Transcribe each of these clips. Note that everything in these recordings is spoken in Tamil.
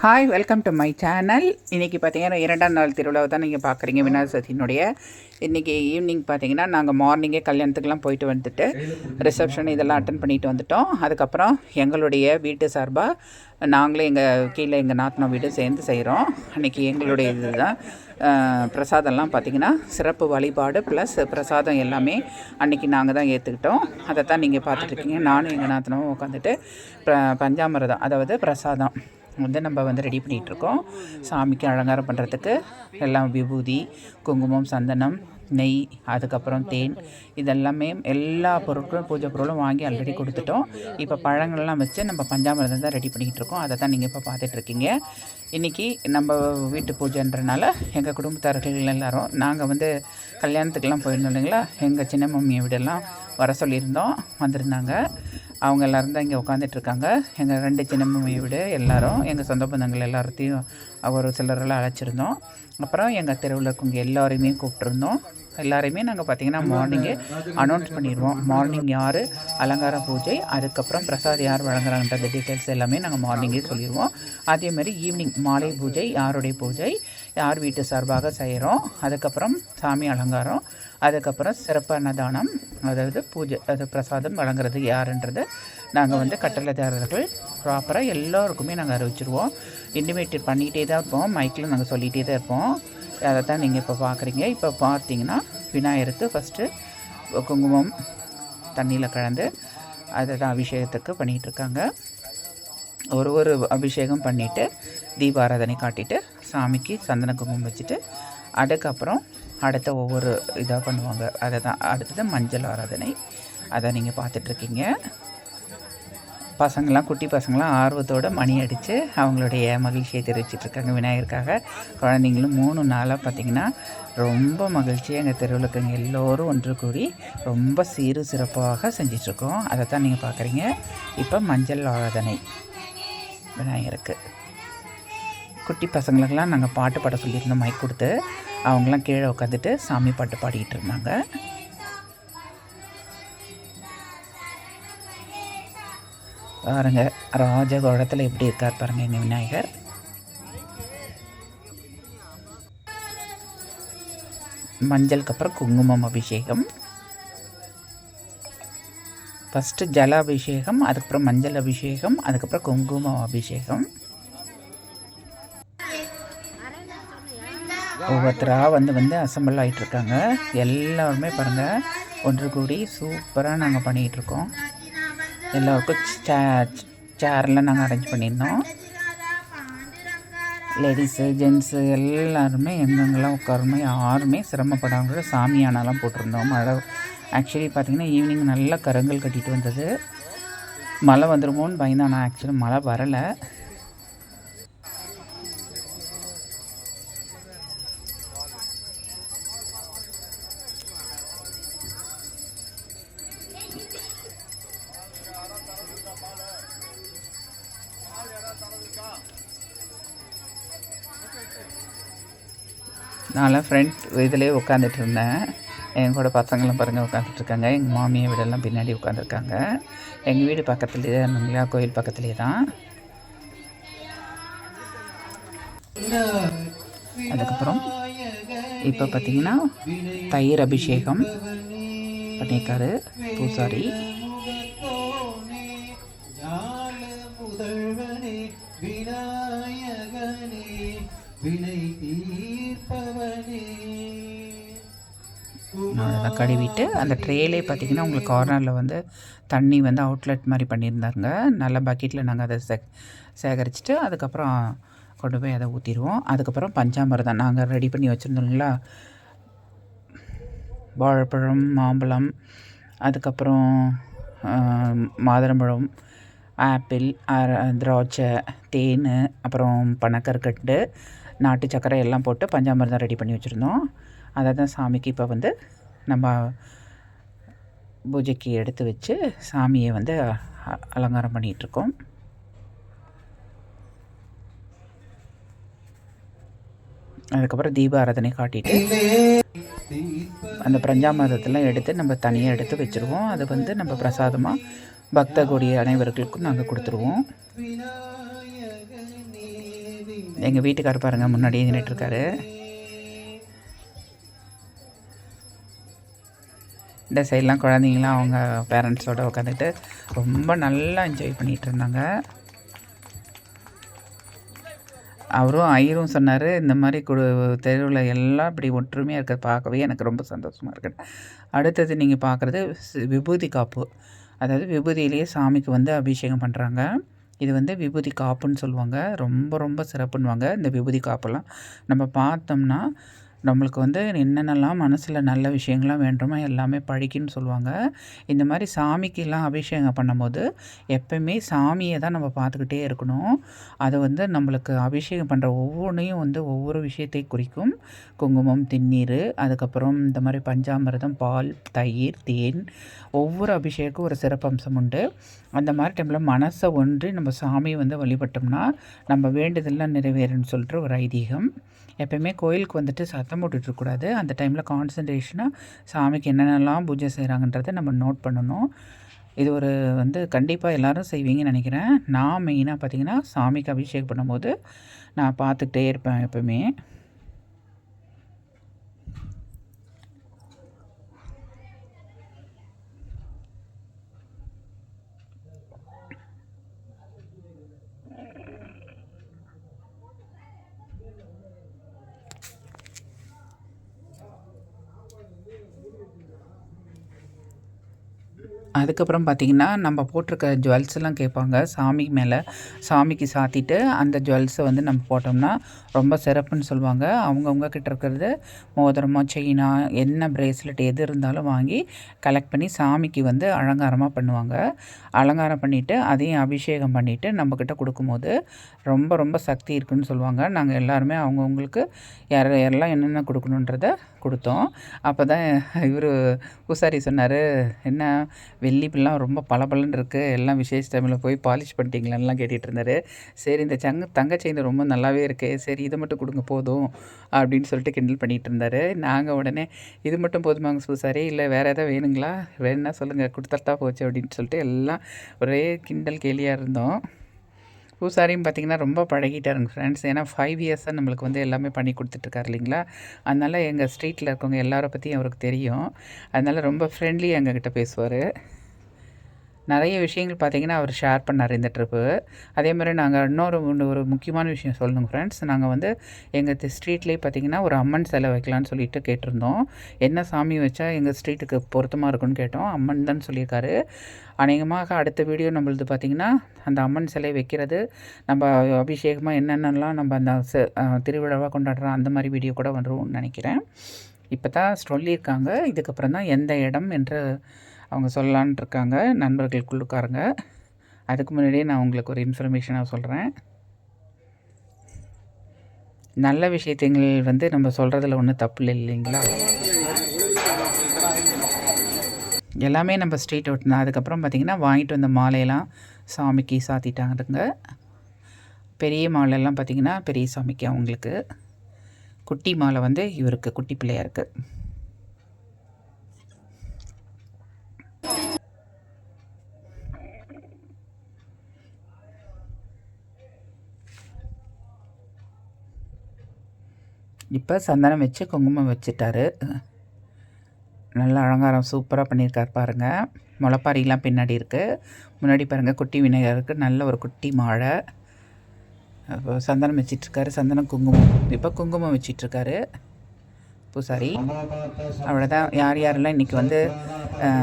Hi welcome to my channel இன்றைக்கி பார்த்தீங்கன்னா இரண்டாம் நாள் திருவிழாவை தான் நீங்கள் பார்க்குறீங்க விநாயகர் சதியினுடைய இன்றைக்கி ஈவினிங் பார்த்தீங்கன்னா நாங்கள் மார்னிங்கே கல்யாணத்துக்குலாம் போயிட்டு வந்துட்டு ரிசப்ஷன் இதெல்லாம் அட்டன் பண்ணிட்டு வந்துட்டோம். அதுக்கப்புறம் எங்களுடைய வீட்டு சார்பாக நாங்களே எங்கள் கீழே எங்கள் நாத்தனா வீடு சேர்ந்து செய்கிறோம் அன்றைக்கி எங்களுடைய இதுதான். தான் பிரசாதம்லாம் பார்த்திங்கன்னா சிறப்பு வழிபாடு ப்ளஸ் பிரசாதம் எல்லாமே அன்றைக்கி நாங்கள் தான் ஏற்றுக்கிட்டோம் அதை தான் நீங்கள் பார்த்துட்ருக்கீங்க நானும் எங்கள் நாத்தனமும் உட்காந்துட்டு ப- பஞ்சாமிரதம் அதாவது பிரசாதம். வந்து நம்ம வந்து ரெடி பண்ணிகிட்ருக்கோம். சாமிக்கு அலங்காரம் பண்ணுறதுக்கு எல்லாம் விபூதி குங்குமம் சந்தனம் நெய் அதுக்கப்புறம் தேன் இதெல்லாமே எல்லா பொருட்களும் பூஜை பொருளும் வாங்கி ஆல்ரெடி கொடுத்துட்டோம். இப்போ பழங்கள்லாம் வச்சு நம்ம பஞ்சாமிரதம் தான் ரெடி பண்ணிக்கிட்டு இருக்கோம் அதை தான் நீங்கள் இப்போ பார்த்துட்ருக்கீங்க. இன்றைக்கி நம்ம வீட்டு பூஜைன்றனால எங்கள் குடும்பத்தார்கள் எல்லோரும் நாங்கள் வந்து கல்யாணத்துக்கெல்லாம் போயிருந்தோம் இல்லைங்களா? எங்கள் சின்ன மம்மியை வீடெல்லாம் வர சொல்லியிருந்தோம் வந்திருந்தாங்க. அவங்க எல்லோரும் தான் இங்கே உட்காந்துட்ருக்காங்க எங்கள் ரெண்டு சின்னம்மையை விட வீடு எங்கள் சொந்த பந்தங்கள் எல்லாத்தையும் ஒரு சிலரெல்லாம் அழைச்சிருந்தோம். அப்புறம் எங்கள் தெருவில் இருக்கவங்க எல்லாரையுமே கூப்பிட்ருந்தோம் எல்லாரையுமே நாங்கள் பார்த்திங்கன்னா மார்னிங்கே அனௌன்ஸ் பண்ணிடுவோம். மார்னிங் யார் அலங்கார பூஜை அதுக்கப்புறம் பிரசாத் யார் வழங்குறாங்கன்ற டீட்டெயில்ஸ் எல்லாமே நாங்கள் மார்னிங்கே சொல்லிடுவோம். அதே மாதிரி ஈவினிங் மாலை பூஜை யாருடைய பூஜை யார் வீட்டு சார்பாக செய்கிறோம் அதுக்கப்புறம் சாமி அலங்காரம். அதுக்கப்புறம் சிறப்பு அன்னதானம் அதாவது பூஜை அது பிரசாதம் வழங்குறது யாருன்றது நாங்கள் வந்து கட்டளைதாரர்கள். ப்ராப்பராக எல்லோருக்குமே நாங்கள் அறிவிச்சிருவோம். இன்டிமேட் பண்ணிகிட்டே தான் இருப்போம். மைக்கில் நாங்கள் சொல்லிகிட்டே தான் இருப்போம். அதை தான் நீங்கள் இப்போ பார்க்குறீங்க இப்போ பார்த்தீங்கன்னா விநாயகருக்கு ஃபஸ்ட்டு குங்குமம் தண்ணியில் கலந்து அதை தான் அபிஷேகத்துக்கு பண்ணிகிட்டு இருக்காங்க. ஒரு ஒரு அபிஷேகம் பண்ணிவிட்டு தீபாராதனை காட்டிட்டு சாமிக்கு சந்தன குங்குமம் வச்சுட்டு அதுக்கப்புறம் அடுத்த ஒவ்வொரு இதாக பண்ணுவாங்க. அதை தான் அடுத்தது மஞ்சள் ஆராதனை. அதை நீங்கள் பார்த்துட்ருக்கீங்க. பசங்களாம் குட்டி பசங்களாம் ஆர்வத்தோட மணி அடித்து அவங்களுடைய மகிழ்ச்சியை தெரிவிச்சிட்ருக்காங்க விநாயகருக்காக. குழந்தைங்களும் மூணு நாளாக பார்த்திங்கன்னா ரொம்ப மகிழ்ச்சியாக எங்கள் தெருவில் இருக்கவங்க எல்லோரும் ஒன்று கூடி ரொம்ப சீரு சிறப்பாக செஞ்சிட்ருக்கோம். அதை தான் நீங்கள் பார்க்குறீங்க. இப்போ மஞ்சள் ஆராதனை விநாயகருக்கு. குட்டி பசங்களுக்கெல்லாம் நாங்கள் பாட்டு பாட சொல்லியிருந்தோம் மைக் கொடுத்து. அவங்களாம் கீழே உட்காந்துட்டு சாமி பாட்டு பாடிக்கிட்டு இருந்தாங்க. பாருங்க ராஜகோடத்தில் எப்படி இருக்கார் பாருங்க எங்கள் விநாயகர். மஞ்சளுக்கு அப்புறம் குங்குமம் அபிஷேகம். ஃபஸ்ட்டு ஜல அபிஷேகம் அதுக்கப்புறம் மஞ்சள் அபிஷேகம் அதுக்கப்புறம் குங்குமம் அபிஷேகம். ஒவ்வொருத்தராக வந்து வந்து அசம்பிள் ஆகிட்டு இருக்காங்க எல்லாருமே பாருங்கள் ஒன்று கூடி சூப்பராக நாங்கள் பண்ணிகிட்ருக்கோம் எல்லோருக்கும் சே- சேர்லாம் நாங்கள் அரேஞ்ச் பண்ணியிருந்தோம். லேடிஸு ஜென்ஸு எல்லாருமே எங்கெங்கெல்லாம் உட்காருமே யாருமே சிரமப்படாமல் சாமியானாலாம் போட்டிருந்தோம். மழை ஆக்சுவலி பார்த்திங்கன்னா ஈவினிங் நல்லா கருங்கல் கட்டிட்டு வந்தது. மழை வந்துருமோன்னு பயந்தான். ஆனால் ஆக்சுவலி மழை வரலை. ஃப்ரெண்ட் இதிலே உட்காந்துட்டு இருந்தேன் என் கூட பசங்களும் பாருங்கள் உட்காந்துட்டு இருக்காங்க எங்கள் மாமியை வீடெல்லாம் பின்னாடி உட்காந்துருக்காங்க எங்கள் வீடு பக்கத்துலேயே தான் இருந்தீங்களா கோயில் பக்கத்துலேயே தான். அதுக்கப்புறம் இப்போ பார்த்தீங்கன்னா தயிர் அபிஷேகம் பண்ணியிருக்காரு பூசாரி. விநாயகனே வினை நல்லா கழுவிட்டு அந்த ட்ரேலே பார்த்தீங்கன்னா உங்களுக்கு கார்னரில் வந்து தண்ணி வந்து அவுட்லெட் மாதிரி பண்ணியிருந்தாருங்க நல்ல பக்கெட்டில் நாங்கள் அதை சே சேகரிச்சிட்டு அதுக்கப்புறம் கொண்டு போய் அதை ஊற்றிடுவோம் அதுக்கப்புறம் பஞ்சாமிரதம் நாங்கள் ரெடி பண்ணி வச்சுருந்தோங்களா வாழைப்பழம் மாம்பழம் அதுக்கப்புறம் மாதுளம்பழம் ஆப்பிள் திராட்சை தேன் அப்புறம் பனக்கற்கண்டு நாட்டு சர்க்கரை எல்லாம் போட்டு பஞ்சாமிர்தம் ரெடி பண்ணி வச்சுருந்தோம். அதை தான் சாமிக்கு இப்போ வந்து நம்ம பூஜைக்கு எடுத்து வச்சு சாமியை வந்து அ- அலங்காரம் பண்ணிகிட்ருக்கோம் அதுக்கப்புறம் தீப ஆராதனை காட்டிட்டு அந்த பஞ்சாமிரதத்தெல்லாம் எடுத்து நம்ம தனியாக எடுத்து வச்சுருவோம். அது வந்து நம்ம பிரசாதமாக பக்த கொடி அனைவர்களுக்கும் நாங்கள் கொடுத்துருவோம். எங்கள் வீட்டுக்காரர் பாருங்கள் முன்னாடியே நின்றுட்டுருக்காரு இந்த சைட்லாம் குழந்தைங்களாம் அவங்க பேரண்ட்ஸோடு உட்காந்துட்டு ரொம்ப நல்லா என்ஜாய் பண்ணிகிட்டு இருந்தாங்க அவரும் ஐயரும் சொன்னார் இந்த மாதிரி குடு தெருவில் எல்லாம் இப்படி ஒற்றுமையாக இருக்கிறத பார்க்கவே எனக்கு ரொம்ப சந்தோஷமாக இருக்குது அடுத்தது நீங்கள் பார்க்குறது விபூதி காப்பு. அதாவது விபூதியிலேயே சாமிக்கு வந்து அபிஷேகம் பண்ணுறாங்க இது வந்து விபூதி காப்புன்னு சொல்லுவாங்க. ரொம்ப ரொம்ப சிறப்புன்னுவாங்க இந்த விபூதி காப்பெல்லாம். நம்ம பார்த்தோம்னா நம்மளுக்கு வந்து என்னென்னலாம் மனசில் நல்ல விஷயங்கள்லாம் வேண்டுமோ எல்லாமே பழிக்குன்னு சொல்லுவாங்க. இந்த மாதிரி சாமிக்கெல்லாம் அபிஷேகம் பண்ணும்போது எப்பயுமே சாமியை தான் நம்ம பார்த்துக்கிட்டே இருக்கணும். அது வந்து நம்மளுக்கு அபிஷேகம் பண்ணுற ஒவ்வொன்றையும் வந்து ஒவ்வொரு விஷயத்தை குறிக்கும். குங்குமம் திண்ணீர் அதுக்கப்புறம் இந்த மாதிரி பஞ்சாமிர்தம் பால் தயிர் தேன் ஒவ்வொரு அபிஷேகம் ஒரு சிறப்பம்சம் உண்டு. அந்த மாதிரி டைமில் மனசை ஒன்றி நம்ம சாமியை வந்து வழிபட்டோம்னா நம்ம வேண்டுதல்லாம் நிறைவேறுன்னு சொல்லிட்டு ஒரு ஐதீகம். எப்பயுமே கோயிலுக்கு வந்துட்டு சத்தம் போட்டுட்டு இருக்கக்கூடாது. அந்த டைமில் கான்சன்ட்ரேஷனாக சாமிக்கு என்னென்னலாம் பூஜை செய்கிறாங்கன்றதை நம்ம நோட் பண்ணணும். இது ஒரு வந்து கண்டிப்பாக எல்லாரும் செய்வீங்கன்னு நினைக்கிறேன். நான் மெயினாக பார்த்தீங்கன்னா சாமிக்கு அபிஷேகம் பண்ணும்போது நான் பார்த்துக்கிட்டே இருப்பேன் எப்பவுமே. அதுக்கப்புறம் பார்த்திங்கன்னா நம்ம போட்டிருக்க ஜுவல்ஸ் எல்லாம் கேட்பாங்க. சாமி மேலே சாமிக்கு சாத்திட்டு அந்த ஜுவல்ஸை வந்து நம்ம போட்டோம்னா ரொம்ப சிறப்புன்னு சொல்லுவாங்க. அவங்கவுங்க கிட்ட இருக்கிறது மோதிரமோ செயினா என்ன பிரேஸ்லெட் எது இருந்தாலும் வாங்கி கலெக்ட் பண்ணி சாமிக்கு வந்து அலங்காரமாக பண்ணுவாங்க. அலங்காரம் பண்ணிவிட்டு அதையும் அபிஷேகம் பண்ணிவிட்டு நம்மக்கிட்ட கொடுக்கும்போது ரொம்ப ரொம்ப சக்தி இருக்குன்னு சொல்லுவாங்க. நாங்கள் எல்லாருமே அவங்கவுங்களுக்கு யார் யாரெல்லாம் என்னென்ன கொடுக்கணுன்றத கொடுத்தோம். அப்போ தான் இவர் பூசாரி சொன்னார் என்ன வெள்ளி பில்லாம் ரொம்ப பளபளன்னு இருக்குது எல்லாம் விசேஷ டைமில் போய் பாலிஷ் பண்ணிட்டீங்களான்லாம் கேட்டுகிட்டு இருந்தார் சரி இந்த சங்க தங்க செயின் ரொம்ப நல்லாவே இருக்குது சரி இதை மட்டும் கொடுங்க போதும் அப்படின்னு சொல்லிட்டு கிண்டல் பண்ணிகிட்டு இருந்தார் நாங்கள் உடனே இது மட்டும் போதுமாங்க பூசாரி இல்லை வேறு எதாவது வேணுங்களா? வேணும்னா சொல்லுங்கள் கொடுத்துட்டா போச்சு அப்படின்னு சொல்லிட்டு எல்லாம் ஒரே கிண்டல் கேலியாக இருந்தோம். பூசாரியும் பார்த்திங்கன்னா ரொம்ப பழகிட்டாருங்க ஃப்ரெண்ட்ஸ் ஏன்னா ஃபைவ் இயர்ஸாக நம்மளுக்கு வந்து எல்லாமே பண்ணி கொடுத்துட்ருக்காரு இல்லைங்களா? அதனால் எங்கள் ஸ்ட்ரீட்டில் இருக்கவங்க எல்லாரை பற்றியும் அவருக்கு தெரியும். அதனால் ரொம்ப ஃப்ரெண்ட்லி எங்ககிட்ட பேசுவார். நிறைய விஷயங்கள் பார்த்தீங்கன்னா அவர் ஷேர் பண்ணார் இந்த ட்ரிப்பு. அதே மாதிரி நாங்கள் இன்னொரு ஒன்று ஒரு முக்கியமான விஷயம் சொல்லணும் ஃப்ரெண்ட்ஸ் நாங்கள் வந்து எங்கள் ஸ்ட்ரீட்லேயே பார்த்தீங்கன்னா ஒரு அம்மன் சிலை வைக்கலான்னு சொல்லிட்டு கேட்டிருந்தோம். என்ன சாமி வச்சா எங்கள் ஸ்ட்ரீட்டுக்கு பொருத்தமாக இருக்குன்னு கேட்டோம். அம்மன் தான் சொல்லியிருக்காரு. அநேகமாக அடுத்த வீடியோ நம்மளது பார்த்திங்கன்னா அந்த அம்மன் சிலை வைக்கிறது நம்ம அபிஷேகமாக என்னென்னலாம் நம்ம அந்த ச- திருவிழாவாக கொண்டாடுறோம் அந்த மாதிரி வீடியோ கூட வரும்னு நினைக்கிறேன். இப்போ தான் சொல்லியிருக்காங்க. இதுக்கப்புறம் தான் எந்த இடம் என்று அவங்க சொல்லலான்ட்டு இருக்காங்க நண்பர்கள் குழுக்காரங்க. அதுக்கு முன்னாடியே நான் உங்களுக்கு ஒரு இன்ஃபர்மேஷனாக சொல்கிறேன் நல்ல விஷயத்தைகள் வந்து நம்ம சொல்கிறதுல ஒன்றும் தப்பு இல்லை இல்லைங்களா? எல்லாமே நம்ம ஸ்ட்ரீட் அவுட் தான். அதுக்கப்புறம் பார்த்திங்கன்னா வாங்கிட்டு வந்த மாலையெல்லாம் சாமிக்கு சாத்திட்டாங்க பெரிய மாலையெல்லாம் பார்த்திங்கன்னா பெரிய சாமிக்கு அவங்களுக்கு. குட்டி மாலை வந்து இவருக்கு குட்டி பிள்ளையாருக்கு. இப்போ சந்தனம் வச்சு குங்குமம் வச்சுட்டாரு. நல்ல அலங்காரம் சூப்பராக பண்ணியிருக்கார் பாருங்கள் முளைப்பாரிலாம் பின்னாடி இருக்குது முன்னாடி பாருங்கள் குட்டி விநாயகருக்கு நல்ல ஒரு குட்டி மாழை அப்போ சந்தனம் வச்சிட்ருக்காரு சந்தனம் குங்குமம். இப்போ குங்குமம் வச்சிட்ருக்காரு பூசாரி அவ்வளோதான் யார் யாரெல்லாம் இன்றைக்கி வந்து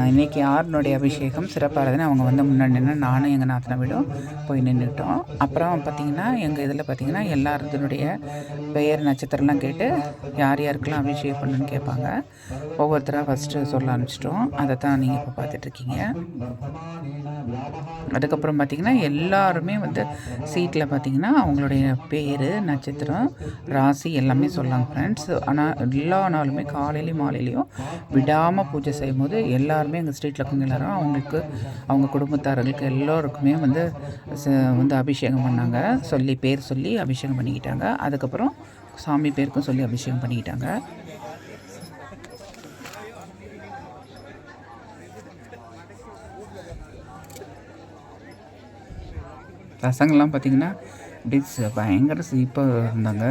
இன்னைக்கு யாருனுடைய அபிஷேகம் சிறப்பாகிறதுன்னு அவங்க வந்து முன்னாடி நின்று நானும் எங்கள் நாத்தனை வீடும் போய் நின்றுட்டோம் அப்புறம் பார்த்திங்கன்னா எங்கள் இதில் பார்த்திங்கன்னா எல்லாருடைய பெயர் நட்சத்திரம்லாம் கேட்டு யார் யாருக்கெல்லாம் அபிஷேகம் பண்ணுன்னு கேட்பாங்க. ஒவ்வொருத்தராக ஃபஸ்ட்டு சொல்ல ஆரம்பிச்சிட்டோம். அதை தான் நீங்கள் இப்போ பார்த்துட்ருக்கீங்க. அதுக்கப்புறம் பார்த்திங்கன்னா எல்லாருமே வந்து சீட்டில் பார்த்திங்கன்னா அவங்களுடைய பேர் நட்சத்திரம் ராசி எல்லாமே சொல்லலாம் ஃப்ரெண்ட்ஸ் ஆனால் எல்லா நாளுமே காலையிலையும் மாலையிலையும் விடாமல் பூஜை செய்யும் போது எல்லாருமே எங்கள் ஸ்ட்ரீட்டில் இருக்கவங்க எல்லாரும் அவங்களுக்கு அவங்க குடும்பத்தார்களுக்கு எல்லோருக்குமே வந்து வந்து அபிஷேகம் பண்ணாங்க. சொல்லி பேர் சொல்லி அபிஷேகம் பண்ணிக்கிட்டாங்க. அதுக்கப்புறம் சாமி பேருக்கும் சொல்லி அபிஷேகம் பண்ணிக்கிட்டாங்க. பசங்கள்லாம் பார்த்திங்கன்னா டிஷ் பயங்கர சீப்பாக இருந்தாங்க.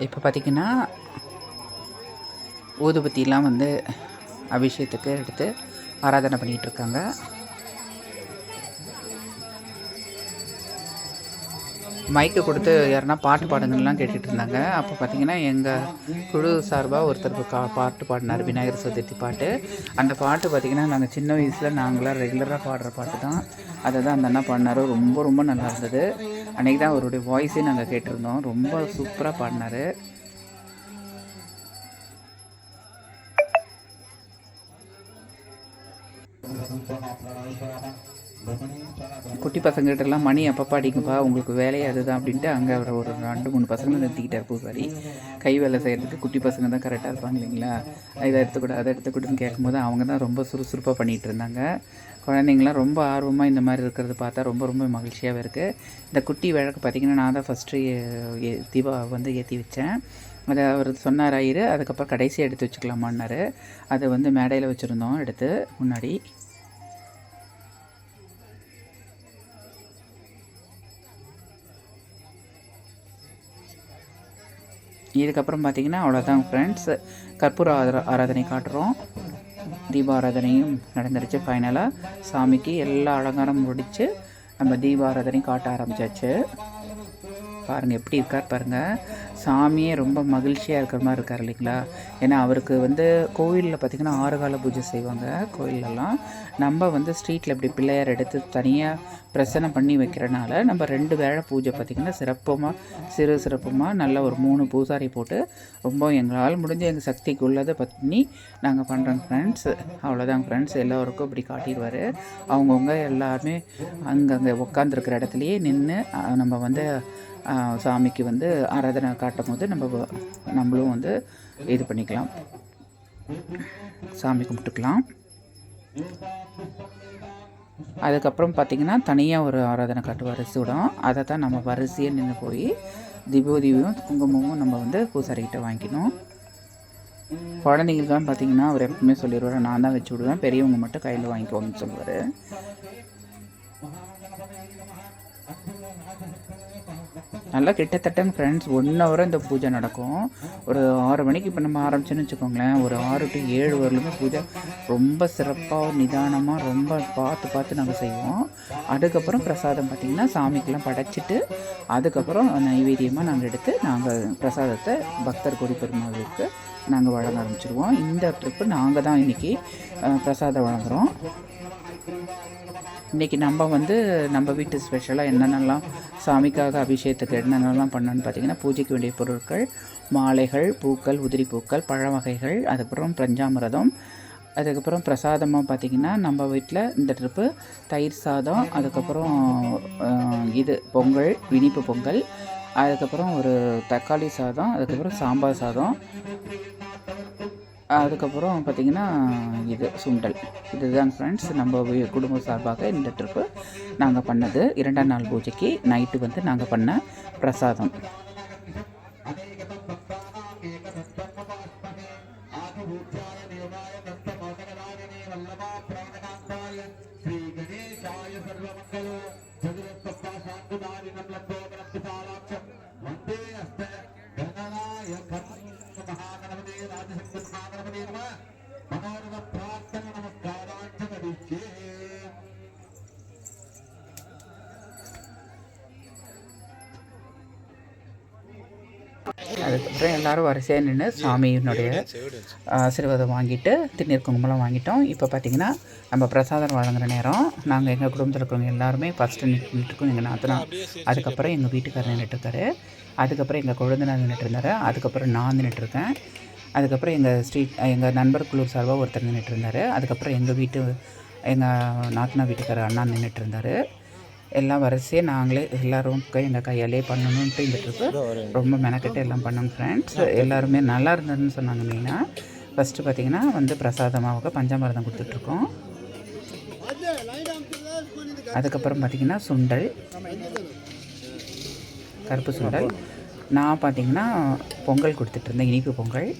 இப்போ பார்த்திங்கன்னா ஊதுபத்திலாம் வந்து அபிஷேகத்துக்கு எடுத்து ஆராதனை பண்ணிகிட்டு மைக்கு கொடுத்து யாருன்னா பாட்டு பாடுங்கலாம் கேட்டுட்டு இருந்தாங்க அப்போ பார்த்தீங்கன்னா எங்கள் குழு சார்பாக ஒருத்தர் கா பாட்டு பாடினார் விநாயகர் சதுர்த்தி பாட்டு. அந்த பாட்டு பார்த்திங்கன்னா நாங்கள் சின்ன வயசில் நாங்களாம் ரெகுலராக பாடுற பாட்டு தான். அதை தான் அந்த அண்ணா பாடினார். ரொம்ப ரொம்ப நல்லா இருந்தது. அன்றைக்கி தான் அவருடைய வாய்ஸே நாங்கள் கேட்டிருந்தோம். ரொம்ப சூப்பராக பாடினார். குட்டி பசங்கள்கிட்டலாம் மணி அப்பப்பா அடிக்குப்பா உங்களுக்கு வேலையே அதுதான் அப்படின்ட்டு அங்கே அவர் ஒரு ரெண்டு மூணு பசங்களை நிறுத்திக்கிட்டார் பூசாரி. கை வேலை செய்கிறதுக்கு குட்டி பசங்க தான் கரெக்டாக இருப்பாங்க இல்லைங்களா? இதை எடுத்துக்கூட அதை எடுத்துக்கூடன்னு கேட்கும்போது அவங்க தான் ரொம்ப சுறுசுறுப்பாக பண்ணிகிட்டு இருந்தாங்க. குழந்தைங்களாம் ரொம்ப ஆர்வமாக இந்த மாதிரி இருக்கிறது பார்த்தா ரொம்ப ரொம்ப மகிழ்ச்சியாகவே இருக்குது இந்த குட்டி வழக்கு பார்த்திங்கன்னா நான் தான் ஃபஸ்ட்டு தீபா வந்து ஏற்றி வச்சேன். அதை அவர் சொன்னார் ஆயிரு அதுக்கப்புறம் கடைசியாக எடுத்து வச்சுக்கலாமான்னாரு. அதை வந்து மேடையில் வச்சுருந்தோம் எடுத்து முன்னாடி. இதுக்கப்புறம் பார்த்தீங்கன்னா அவ்வளோதான் ஃப்ரெண்ட்ஸ் கற்பூர ஆரா ஆராதனை காட்டுறோம். தீபாராதனையும் நடந்துருச்சு ஃபைனலாக சாமிக்கு எல்லா அலங்காரம் முடித்து நம்ம தீபாராதனையும் காட்ட ஆரம்பிச்சாச்சு. பாருங்கள் எப்படி இருக்கார் பாருங்கள் சாமியே ரொம்ப மகிழ்ச்சியாக இருக்கிற மாதிரி இருக்கார் இல்லைங்களா? ஏன்னா அவருக்கு வந்து கோவிலில் பார்த்திங்கன்னா ஆறு கால பூஜை செய்வாங்க. கோயிலெல்லாம் நம்ம வந்து ஸ்ட்ரீட்டில் இப்படி பிள்ளையார் எடுத்து தனியாக பிரசனை பண்ணி வைக்கிறனால நம்ம ரெண்டு வேளை பூஜை பார்த்திங்கன்னா சிறப்பமாக சிறு சிறப்புமாக நல்ல ஒரு மூணு பூசாரி போட்டு ரொம்ப எங்களால் முடிஞ்ச எங்கள் சக்திக்கு உள்ளதை பண்ணி நாங்கள் பண்ணுறோங்க ஃப்ரெண்ட்ஸ் அவ்வளோதான் ஃப்ரெண்ட்ஸ் எல்லோருக்கும் இப்படி காட்டிடுவார். அவங்கவுங்க எல்லாருமே அங்கங்கே உட்காந்துருக்கிற இடத்துலையே நின்று நம்ம வந்து சாமிக்கு வந்து ஆராதனை காட்டும் போது நம்ம நம்மளும் வந்து இது பண்ணிக்கலாம். சாமி கும்பிட்டுக்கலாம். அதுக்கப்புறம் பார்த்திங்கன்னா தனியாக ஒரு ஆராதனை காட்டுவார் சூடம் அதை தான் நம்ம வரிசையாக நின்று போய் திபோதியும் குங்குமமும் நம்ம வந்து பூசாரிக்கிட்ட வாங்கிக்கணும். குழந்தைங்களுக்கெல்லாம் பார்த்தீங்கன்னா அவர் எப்பவுமே சொல்லிடுவார் நான் தான் வச்சு விடுவேன் பெரியவங்க மட்டும் கையில் வாங்கிக்கோங்கன்னு சொல்லுவார். நல்லா கிட்டத்தட்ட ஃப்ரெண்ட்ஸ் ஒன் ஹவர் இந்த பூஜை நடக்கும். ஒரு ஆறு மணிக்கு இப்போ நம்ம ஆரம்பிச்சோன்னு வச்சுக்கோங்களேன் ஒரு ஆறு டு ஏழு வரலுமே பூஜை ரொம்ப சிறப்பாக நிதானமாக ரொம்ப பார்த்து பார்த்து நாங்கள் செய்வோம். அதுக்கப்புறம் பிரசாதம் பார்த்திங்கன்னா சாமிக்கெல்லாம் படைச்சிட்டு அதுக்கப்புறம் நைவேத்தியமாக நாங்கள் எடுத்து நாங்கள் பிரசாதத்தை பக்தர் கொடி பெருமாளுக்கு நாங்கள் வழங்க ஆரம்பிச்சிருவோம். இந்த ட்ரிப்பு நாங்கள் தான் இன்றைக்கி பிரசாதம் வழங்குகிறோம் இன்றைக்கி நம்ம வந்து நம்ம வீட்டு ஸ்பெஷலாக என்னென்னலாம் சாமிக்காக அபிஷேகத்துக்கு என்னென்னலாம் பண்ணோன்னு பார்த்தீங்கன்னா பூஜைக்கு வேண்டிய பொருட்கள் மாலைகள் பூக்கள் உதிரி பூக்கள் பழ வகைகள் அதுக்கப்புறம் பஞ்சாமிரதம் அதுக்கப்புறம் பிரசாதமாக பார்த்திங்கன்னா நம்ம வீட்டில் இந்த ட்ரிப்பு தயிர் சாதம் அதுக்கப்புறம் இது பொங்கல் இனிப்பு பொங்கல் அதுக்கப்புறம் ஒரு தக்காளி சாதம் அதுக்கப்புறம் சாம்பார் சாதம் அதுக்கப்புறம் பார்த்திங்கன்னா இது சுண்டல். இதுதான் ஃப்ரெண்ட்ஸ் நம்ம குடும்ப சார்பாக இந்த ட்ரிப்பு நாங்கள் பண்ணது. இரண்டாம் நாள் பூஜைக்கு நைட்டு வந்து நாங்கள் பண்ண பிரசாதம். ஸ்ரீ கணேசாய சர்வமங்களோ ஜெகதத்தப்பா சாந்ததாரி நம்மளோ அப்புறம் எல்லாரும் வரிசையாக நின்று சாமியினுடைய ஆசீர்வாதம் வாங்கிட்டு திருநீர் குங்குமம்லாம் வாங்கிட்டோம். இப்போ பார்த்தீங்கன்னா நம்ம பிரசாதம் வழங்குற நேரம். நாங்கள் எங்கள் குடும்பத்தில் இருக்கிறவங்க எல்லாருமே ஃபஸ்ட்டு நின்றுட்டுருக்கோம் எங்கள் நாத்தனா அதுக்கப்புறம் எங்கள் வீட்டுக்காரர் நின்றுட்டுருக்காரு அதுக்கப்புறம் எங்கள் குழந்தைனார் நின்றுட்டுருந்தாரு அதுக்கப்புறம் நான் நின்றுட்டுருக்கேன் அதுக்கப்புறம் எங்கள் ஸ்ட்ரீட் எங்கள் நண்பர் குழு சார்பாக ஒருத்தர் நின்றுட்டு இருந்தார். அதுக்கப்புறம் எங்கள் வீட்டு எங்கள் நாத்தனா வீட்டுக்காரர் அண்ணா நின்றுட்டு இருந்தார். எல்லாம் வரிசையாக நாங்களே எல்லாரும் கை எங்கள் கையாலே பண்ணணுன்ட்டு ரொம்ப மெனக்கெட்டு எல்லாம் பண்ணோம் ஃப்ரெண்ட்ஸ் எல்லாருமே நல்லா இருந்ததுன்னு சொன்னாங்க மெயினாக ஃபஸ்ட்டு பார்த்தீங்கன்னா வந்து பிரசாதமாக பஞ்சாமிரதம் கொடுத்துட்ருக்கோம். அதுக்கப்புறம் பார்த்தீங்கன்னா சுண்டல். கருப்பு சுண்டல். நான் பார்த்தீங்கன்னா பொங்கல் கொடுத்துட்டு இருந்தேன் இனிப்பு பொங்கல்.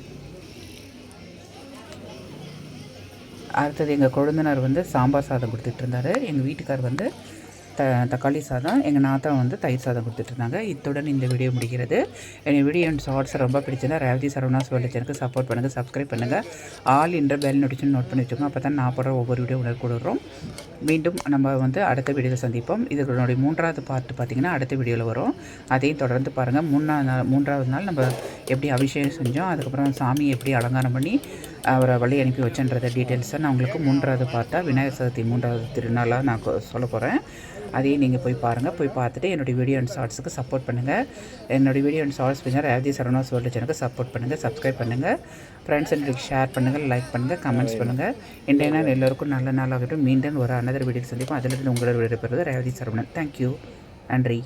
அடுத்தது எங்கள் கொழுந்தனார் வந்து சாம்பார் சாதம் கொடுத்துட்டு இருந்தாரு எங்கள் வீட்டுக்கார் வந்து த தக்காளி சாதம் எங்கள் நாத்தா வந்து தயிர் சாதம் கொடுத்துட்ருந்தாங்க. இத்துடன் இந்த வீடியோ முடிகிறது. என் வீடியோ அண்ட் ஷார்ட்ஸ் ரொம்ப பிடிச்சதுன்னா ரேவதி சரவணாஸ் வேலை சேனலுக்கு சப்போர்ட் பண்ணுங்கள் சப்ஸ்கிரைப் பண்ணுங்கள் ஆல் என்ற பெல் நோட்டிஃபிகேஷன் நோட் பண்ணி வச்சுக்கோங்க. அப்போ தான் நான் போடுற ஒவ்வொரு வீடியோ உடனே கொடுக்குறோம் மீண்டும் நம்ம வந்து அடுத்த வீடியோவில் சந்திப்போம். இதனுடைய மூன்றாவது பார்ட் பார்த்திங்கன்னா அடுத்த வீடியோவில் வரும். அதையும் தொடர்ந்து பாருங்கள் மூணாவது நாள் மூன்றாவது நாள் நம்ம எப்படி அபிஷேகம் செஞ்சோம் அதுக்கப்புறம் சாமி எப்படி அலங்காரம் பண்ணி அவரை வழி அனுப்பி வச்சேன்றத டீட்டெயில்ஸை நான் உங்களுக்கு மூன்றாவது பார்த்தா விநாயகர் சதுர்த்தி மூன்றாவது திருநாளாக நான் சொல்ல போகிறேன் அதையும் நீங்கள் போய் பாருங்கள் போய் பார்த்துட்டு என்னுடைய வீடியோ அண்ட் ஷார்ட்ஸுக்கு சப்போர்ட் பண்ணுங்கள் என்னுடைய வீடியோ அண்ட் ஷார்ட்ஸ் பிடிச்சா ரேவதி சரணாஸ் வேர்ல்டு சேனலுக்கு சப்போர்ட் பண்ணுங்கள் சப்ஸ்கிரைப் பண்ணுங்கள் ஃப்ரெண்ட்ஸ் அண்ட் ஷேர் பண்ணுங்கள் லைக் பண்ணுங்கள் கமெண்ட்ஸ் பண்ணுங்கள் இன்றைய நாள் எல்லோருக்கும் நல்ல நாளாகட்டும். மீண்டும் ஒரு அனதர் வீடியோ சந்திப்போம். அதிலிருந்து உங்களோட விடைபெறுவது ரேவதி சரவணன் தேங்க்யூ நன்றி.